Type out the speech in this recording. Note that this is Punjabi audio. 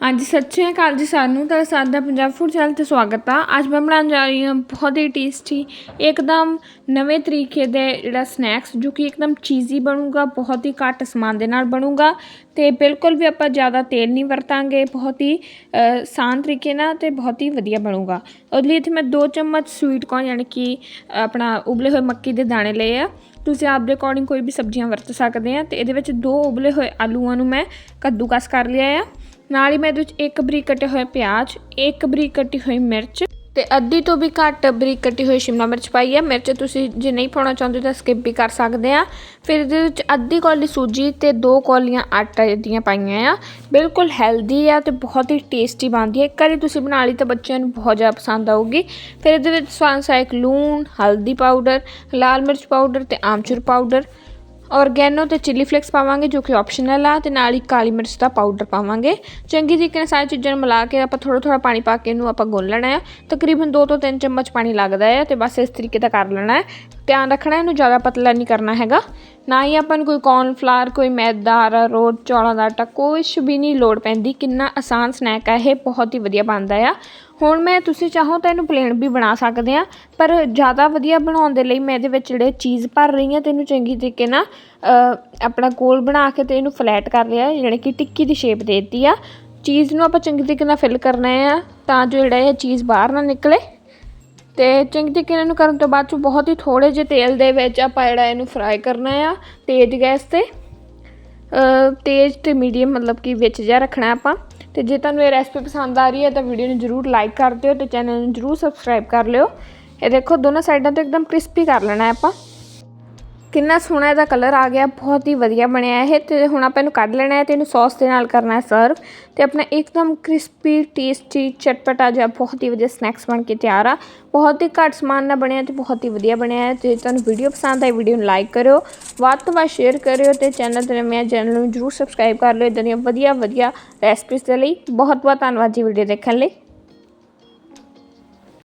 ਹਾਂਜੀ, ਸਤਿ ਸ਼੍ਰੀ ਅਕਾਲ ਜੀ ਸਾਨੂੰ ਤਾਂ ਸਾਡਾ ਪੰਜਾਬ ਫੂਡ ਚੈਨਲ ਤੇ ਸਵਾਗਤ ਆ। ਅੱਜ ਮੈਂ ਬਣਾਉਣ ਜਾ ਰਹੀ ਹਾਂ ਬਹੁਤ ਹੀ ਟੇਸਟੀ ਇੱਕਦਮ ਨਵੇਂ ਤਰੀਕੇ ਦੇ ਜਿਹੜਾ ਸਨੈਕਸ ਜੋ ਕਿ ਇੱਕਦਮ ਚੀਜ਼ੀ ਬਣੂਗਾ, ਬਹੁਤ ਹੀ ਘੱਟ ਸਮਾਨ ਦੇ ਨਾਲ ਬਣੂਗਾ ਤੇ ਬਿਲਕੁਲ ਵੀ ਆਪਾਂ ਜ਼ਿਆਦਾ ਤੇਲ ਨਹੀਂ ਵਰਤਾਂਗੇ, ਬਹੁਤ ਹੀ ਆਸਾਨ ਤਰੀਕੇ ਨਾਲ ਤੇ ਬਹੁਤ ਹੀ ਵਧੀਆ ਬਣੂਗਾ। ਉਹਦੇ ਲਈ ਇੱਥੇ ਮੈਂ 2 ਚਮਚ ਸਵੀਟ ਕੌਰਨ ਯਾਨੀ ਕਿ ਆਪਣਾ ਉਬਲੇ ਹੋਏ ਮੱਕੀ ਦੇ ਦਾਣੇ ਲਏ ਆ। ਤੁਸੀਂ ਆਪ ਦੇ ਅਕੋਰਡਿੰਗ ਕੋਈ ਵੀ ਸਬਜ਼ੀਆਂ ਵਰਤ ਸਕਦੇ ਆ ਤੇ ਇਹਦੇ ਵਿੱਚ ਦੋ ਉਬਲੇ ਹੋਏ ਆਲੂਆਂ ਨੂੰ ਮੈਂ ਕੱਦੂਕਸ ਕਰ ਲਿਆ ਆ। ਨਾਲ ਹੀ ਮੈਂ ਇਹਦੇ ਵਿੱਚ ਇੱਕ ਬਰੀਕ ਕੱਟੇ ਹੋਏ ਪਿਆਜ਼, ਇੱਕ ਬਰੀਕ ਕੱਟੀ ਹੋਈ ਮਿਰਚ ਤੇ ਅੱਧੀ ਤੋਂ ਵੀ ਘੱਟ ਬਰੀਕ ਕੱਟੀ ਹੋਈ ਸ਼ਿਮਲਾ ਮਿਰਚ ਪਾਈ ਹੈ। ਮਿਰਚ ਤੁਸੀਂ ਜੇ ਨਹੀਂ ਪਾਉਣਾ ਚਾਹੁੰਦੇ ਤਾਂ ਸਕਿਪ ਵੀ ਕਰ ਸਕਦੇ ਆ। ਫਿਰ ਇਹਦੇ ਵਿੱਚ ਅੱਧੀ ਕੌਲੀ ਸੂਜੀ ਤੇ ਦੋ ਕੌਲੀਆਂ ਆਟਾ ਦੀਆਂ ਪਾਈਆਂ ਆ। ਬਿਲਕੁਲ ਹੈਲਦੀ ਆ ਤੇ ਬਹੁਤ ਹੀ ਟੇਸਟੀ ਬਣਦੀ ਹੈ। ਇੱਕ ਵਾਰੀ ਤੁਸੀਂ ਬਣਾ ਲਈ ਤਾਂ ਬੱਚਿਆਂ ਨੂੰ ਬਹੁਤ ਜ਼ਿਆਦਾ ਪਸੰਦ ਆਊਗੀ। ਫਿਰ ਇਹਦੇ ਵਿੱਚ ਸਵਾਦ ਅਨੁਸਾਰ ਲੂਣ, ਹਲਦੀ ਪਾਊਡਰ ਲਾਲ ਮਿਰਚ ਪਾਊਡਰ ਤੇ ਆਮਚੂਰ ਪਾਊਡਰ ਔਰਗੈਨੋ ਤੇ ਚਿੱਲੀ ਫਲੇਕਸ ਪਾਵਾਂਗੇ ਜੋ ਕਿ ਆਪਸ਼ਨਲ ਆ ਤੇ ਨਾਲ ਹੀ ਕਾਲੀ ਮਿਰਚ ਦਾ ਪਾਊਡਰ ਪਾਵਾਂਗੇ। ਚੰਗੀ ਤਰੀਕੇ ਨਾਲ ਸਾਰੀ ਚੀਜ਼ਾਂ ਨੂੰ ਮਿਲਾ ਕੇ ਆਪਾਂ ਥੋੜਾ ਥੋੜਾ ਪਾਣੀ ਪਾ ਕੇ ਇਹਨੂੰ ਆਪਾਂ ਗੁੰਨ ਲੈਣਾ ਆ। ਤਕਰੀਬਨ 2 ਤੋਂ 3 ਚਮਚ ਪਾਣੀ ਲੱਗਦਾ ਹੈ ਤੇ ਬਸ ਇਸ ਤਰੀਕੇ ਦਾ ਕਰ ਲੈਣਾ ਹੈ ਧਿਆਨ ਰੱਖਣਾ ਇਹਨੂੰ ਜ਼ਿਆਦਾ ਪਤਲਾ ਨਹੀਂ ਕਰਨਾ ਹੈਗਾ। ਨਾ ਹੀ ਆਪਾਂ ਨੂੰ ਕੋਈ ਕੌਰਨਫਲਾਰ ਕੋਈ ਮੈਦਾ ਅਰਾਰੋਟ ਚੌਲਾਂ ਦਾ ਆਟਾ, ਕੁਛ ਵੀ ਨਹੀਂ ਲੋੜ ਪੈਂਦੀ। ਕਿੰਨਾ ਆਸਾਨ ਸਨੈਕ ਹੈ ਇਹ, ਬਹੁਤ ਹੀ ਵਧੀਆ ਬਣਦਾ ਆ। ਹੁਣ ਮੈਂ ਤੁਸੀਂ ਚਾਹੋ ਤਾਂ ਇਹਨੂੰ ਪਲੇਨ ਵੀ ਬਣਾ ਸਕਦੇ ਆ, ਪਰ ਜ਼ਿਆਦਾ ਵਧੀਆ ਬਣਾਉਣ ਦੇ ਲਈ ਮੈਂ ਇਹਦੇ ਵਿੱਚ ਜਿਹੜੇ ਚੀਜ਼ ਭਰ ਰਹੀ ਹਾਂ ਤੇ ਇਹਨੂੰ ਚੰਗੀ ਤਰੀਕੇ ਨਾਲ ਆਪਣਾ ਕੋਲ ਬਣਾ ਕੇ ਤੇ ਇਹਨੂੰ ਫਲੈਟ ਕਰ ਲਿਆ ਜਿਹੜੇ ਕਿ ਟਿੱਕੀ ਦੀ ਸ਼ੇਪ ਦੇ ਦਿੱਤੀ ਆ। ਚੀਜ਼ ਨੂੰ ਆਪਾਂ ਚੰਗੀ ਤਰੀਕੇ ਨਾਲ ਫਿਲ ਕਰਨਾ ਆ, ਤਾਂ ਜੋ ਜਿਹੜਾ ਇਹ ਚੀਜ਼ ਬਾਹਰ ਨਾ ਨਿਕਲੇ। ਤੇ ਚੰਗੀ ਤਰੀਕੇ ਨਾਲ ਇਹਨੂੰ ਕਰਨ ਤੋਂ ਬਾਅਦ ਚ ਬਹੁਤ ਹੀ ਥੋੜੇ ਜਿਹੇ ਤੇਲ ਦੇ ਵਿੱਚ ਆਪਾਂ ਜਿਹੜਾ ਇਹਨੂੰ ਫਰਾਈ ਕਰਨਾ ਆ, ਤੇਜ਼ ਗੈਸ ਤੇ। ਤੇਜ਼ ਤੇ ਮੀਡੀਅਮ ਮਤਲਬ ਕਿ ਵਿੱਚ ਜਿਹਾ ਰੱਖਣਾ ਆਪਾਂ। ਤੇ ਜੇ ਤੁਹਾਨੂੰ ਇਹ ਰੈਸਪੀ ਪਸੰਦ ਆ ਰਹੀ ਹੈ ਤਾਂ ਵੀਡੀਓ ਨੂੰ ਜਰੂਰ ਲਾਈਕ ਕਰ ਦਿਓ ਤੇ ਚੈਨਲ ਨੂੰ ਜਰੂਰ ਸਬਸਕ੍ਰਾਈਬ ਕਰ ਲਿਓ। ਇਹ ਦੇਖੋ, ਦੋਨੋਂ ਸਾਈਡਾਂ ਤੋਂ ਇੱਕਦਮ ਕ੍ਰਿਸਪੀ ਕਰ ਲੈਣਾ ਹੈ ਆਪਾਂ। ਕਿੰਨਾ ਸੋਹਣਾ ਇਹਦਾ ਕਲਰ ਆ ਗਿਆ, ਬਹੁਤ ਹੀ ਵਧੀਆ ਬਣਿਆ ਇਹ ਤੇ ਹੁਣ ਆਪਾਂ ਇਹਨੂੰ ਕੱਢ ਲੈਣਾ ਹੈ ਤੇ ਇਹਨੂੰ ਸੌਸ ਦੇ ਨਾਲ ਕਰਨਾ ਹੈ ਸਰਵ ਤੇ ਆਪਣਾ ਇੱਕਦਮ ਕ੍ਰਿਸਪੀ ਟੇਸਟੀ ਚਟਪਟਾ ਜਿਹਾ ਬਹੁਤ ਹੀ ਵਧੀਆ ਸਨੈਕਸ ਬਣ ਕੇ ਤਿਆਰ ਆ। ਬਹੁਤ ਹੀ ਘੱਟ ਸਮਾਨ ਨਾਲ ਬਣਿਆ ਤੇ ਬਹੁਤ ਹੀ ਵਧੀਆ ਬਣਿਆ ਹੈ ਤੇ ਤੁਹਾਨੂੰ ਵੀਡੀਓ ਪਸੰਦ ਆਈ ਵੀਡੀਓ ਨੂੰ ਲਾਈਕ ਕਰਿਓ, ਵੱਧ ਤੋਂ ਵੱਧ ਸ਼ੇਅਰ ਕਰਿਓ ਤੇ ਚੈਨਲ ਤੇ ਨਵੇਂ ਚੈਨਲ ਨੂੰ ਜਰੂਰ ਸਬਸਕ੍ਰਾਈਬ ਕਰ ਲਿਓ। ਇਦਾਂ ਦੀਆਂ ਵਧੀਆ ਵਧੀਆ ਰੈਸਪੀਜ਼ ਦੇ ਲਈ ਬਹੁਤ ਬਹੁਤ ਧੰਨਵਾਦ ਜੀ ਵੀਡੀਓ ਦੇਖਣ ਲਈ।